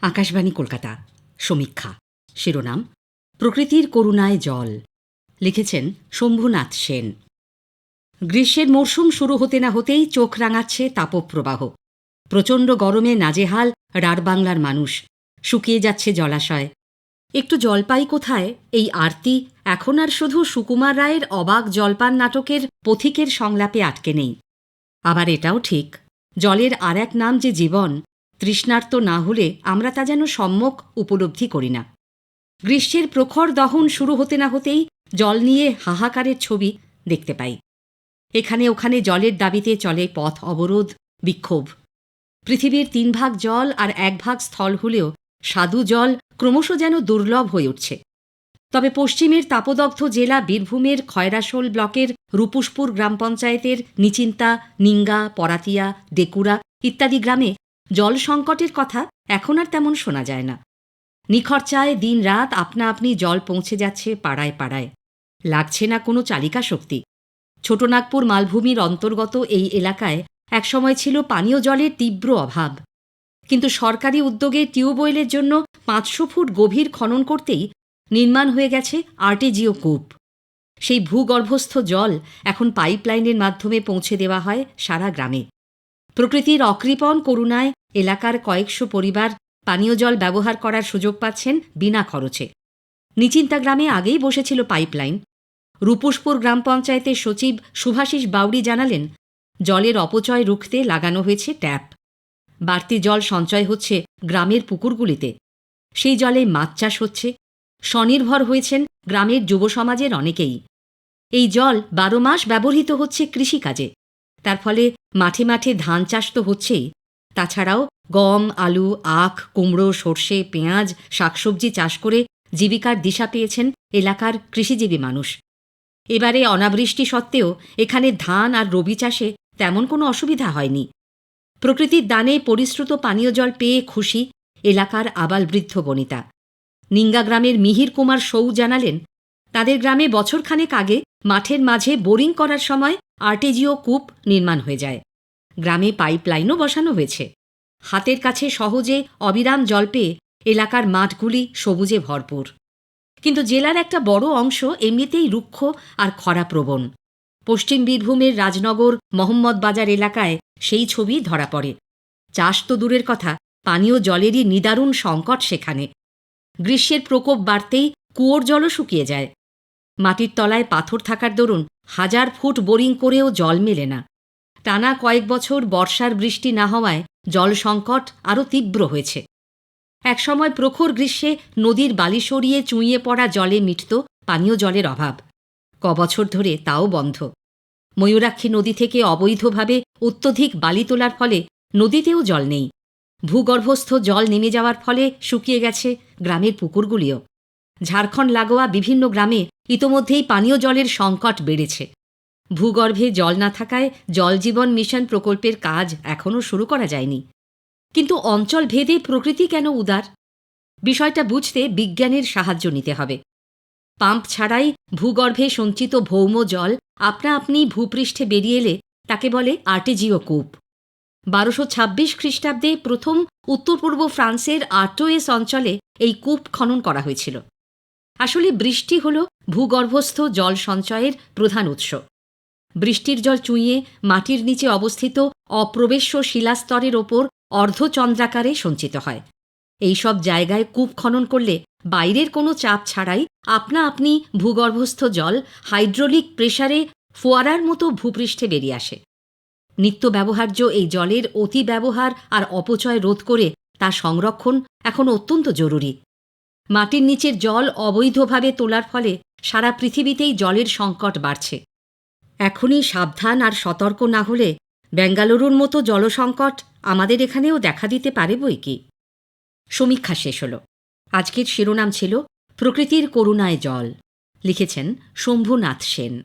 আকাশবাণী কলকাতা। সমীক্ষা। শিরোনাম, প্রকৃতির করুণায় জল। লিখেছেন শম্ভুনাথ সেন। গ্রীষ্মের মরশুম শুরু হতে না হতেই চোখ রাঙাচ্ছে তাপপ্রবাহ। প্রচণ্ড গরমে নাজেহাল রাঢ়বাংলার মানুষ। শুকিয়ে যাচ্ছে জলাশয়। একটু জলপাই কোথায়? এই আরতি এখন আর শুধু সুকুমার রায়ের অবাক জলপান নাটকের পথিকের সংলাপে আটকে নেই। আবার এটাও ঠিক। জলের আর এক নাম যে জীবন তৃষ্ণার্ত না হলে আমরা তা যেন সম্যক উপলব্ধি করি না। গ্রীষ্মের প্রখর দহন শুরু হতে না হতেই জল নিয়ে হাহাকারের ছবি দেখতে পাই। এখানে ওখানে জলের দাবিতে চলে পথ অবরোধ, বিক্ষোভ। পৃথিবীর তিন ভাগ জল আর এক ভাগ স্থল হলেও সাধু জল ক্রমশ যেন দুর্লভ হয়ে উঠছে। তবে পশ্চিমের তাপদগ্ধ জেলা বীরভূমের খয়রাশোল ব্লকের রূপুসপুর গ্রাম পঞ্চায়েতের নিচিন্তা, নিঙ্গা, পরাতিয়া, ডেকুরা ইত্যাদি গ্রামে জল সংকটের কথা এখন আর তেমন শোনা যায় না। নিখরচায় দিন রাত আপনা আপনি জল পৌঁছে যাচ্ছে পাড়ায় পাড়ায়। লাগছে না কোনো চালিকা শক্তি। ছোটনাগপুর মালভূমির অন্তর্গত এই এলাকায় একসময় ছিল পানীয় জলের তীব্র অভাব। কিন্তু সরকারি উদ্যোগে টিউবওয়েলের জন্য পাঁচশো ফুট গভীর খনন করতেই নির্মাণ হয়ে গেছে আর্টেজিও কূপ। সেই ভূগর্ভস্থ জল এখন পাইপলাইনের মাধ্যমে পৌঁছে দেওয়া হয় সারা গ্রামে। প্রকৃতির অকৃপণ করুণায় এলাকার কয়েকশো পরিবার পানীয় জল ব্যবহার করার সুযোগ পাচ্ছেন বিনা খরচে। নিচিন্তা গ্রামে আগেই বসেছিল পাইপলাইন। রূপুসপুর গ্রাম পঞ্চায়েতের সচিব সুভাষিস বাউরি জানালেন, জলের অপচয় রুখতে লাগানো হয়েছে ট্যাপ। বাড়তি জল সঞ্চয় হচ্ছে গ্রামের পুকুরগুলিতে। সেই জলে মাছ চাষ হচ্ছে। স্বনির্ভর হয়েছেন গ্রামের যুব সমাজের অনেকেই। এই জল বারো মাস ব্যবহৃত হচ্ছে কৃষিকাজে। তার ফলে মাঠে মাঠে ধান চাষ তো হচ্ছেই। তাছাড়াও গম, আলু, আখ, কুমড়ো, সর্ষে, পেঁয়াজ, শাকসবজি চাষ করে জীবিকার দিশা পেয়েছেন এলাকার কৃষিজীবী মানুষ। এবারে অনাবৃষ্টি সত্ত্বেও এখানে ধান আর রবি চাষে তেমন কোনো অসুবিধা হয়নি। প্রকৃতির দানে পরিশ্রুত পানীয় জল পেয়ে খুশি এলাকার আবাল বৃদ্ধ বনিতা। নিঙ্গা গ্রামের মিহির কুমার সৌ জানালেন, তাদের গ্রামে বছরখানেক আগে মাঠের মাঝে বোরিং করার সময় আর্টেজিও কূপ নির্মাণ হয়ে যায়। গ্রামে পাইপলাইনও বসানো হয়েছে। হাতের কাছে সহজে অবিরাম জল পেয়ে এলাকার মাঠগুলি সবুজে ভরপুর। কিন্তু জেলার একটা বড় অংশ এমনিতেই রুক্ষ আর খরাপ্রবণ। পশ্চিম বীরভূমের রাজনগর, মোহাম্মদ বাজার এলাকায় সেই ছবি ধরা পড়ে। চাষ তো দূরের কথা, পানীয় জলেরই নিদারুণ সংকট সেখানে। গ্রীষ্মের প্রকোপ বাড়তেই কুয়োর জলও শুকিয়ে যায়। মাটির তলায় পাথর থাকার দরুন হাজার ফুট বোরিং করেও জল মেলে না। টানা কয়েক বছর বর্ষার বৃষ্টি না হওয়ায় জল সংকট আরও তীব্র হয়েছে। একসময় প্রখর গ্রীষ্মে নদীর বালি সরিয়ে চুঁইয়ে পড়া জলে মিটত পানীয় জলের অভাব। কবছর ধরে তাও বন্ধ। ময়ূরাক্ষী নদী থেকে অবৈধভাবে অত্যধিক বালি তোলার ফলে নদীতেও জল নেই। ভূগর্ভস্থ জল নেমে যাওয়ার ফলে শুকিয়ে গেছে গ্রামের পুকুরগুলিও। ঝাড়খণ্ড লাগোয়া বিভিন্ন গ্রামে ইতোমধ্যেই পানীয় জলের সংকট বেড়েছে। ভূগর্ভে জল না থাকায় জল জীবন মিশন প্রকল্পের কাজ এখনও শুরু করা যায়নি। কিন্তু অঞ্চল ভেদে প্রকৃতি কেন উদার? বিষয়টা বুঝতে বিজ্ঞানের সাহায্য নিতে হবে। পাম্প ছাড়াই ভূগর্ভে সঞ্চিত ভৌম জল আপনা আপনি ভূপৃষ্ঠে বেরিয়ে এলে তাকে বলে আর্টেজিও কূপ। বারোশো ছাব্বিশ খ্রিস্টাব্দে প্রথম উত্তর পূর্ব ফ্রান্সের আর্টোয়েস অঞ্চলে এই কূপ খনন করা হয়েছিল। আসলে বৃষ্টি হল ভূগর্ভস্থ জল সঞ্চয়ের প্রধান উৎস। বৃষ্টির জল চুঁইয়ে মাটির নিচে অবস্থিত অপ্রবেশ্য শিলাস্তরের ওপর অর্ধচন্দ্রাকারে সঞ্চিত হয়। এই সব জায়গায় কূপ খনন করলে বাইরের কোনো চাপ ছাড়াই আপনা আপনি ভূগর্ভস্থ জল হাইড্রোলিক প্রেসারে ফোয়ারার মতো ভূপৃষ্ঠে বেরিয়ে আসে। নিত্য ব্যবহার্য এই জলের অতি ব্যবহার আর অপচয় রোধ করে তা সংরক্ষণ এখন অত্যন্ত জরুরি। মাটির নিচের জল অবৈধভাবে তোলার ফলে সারা পৃথিবীতেই জলের সংকট বাড়ছে। এখনই সাবধান আর সতর্ক না হলে বেঙ্গালুরুর মতো জলসংকট আমাদের এখানেও দেখা দিতে পারে বই কি? সমীক্ষা শেষ হল। আজকের শিরোনাম ছিল প্রকৃতির করুণায় জল। লিখেছেন শম্ভুনাথ সেন।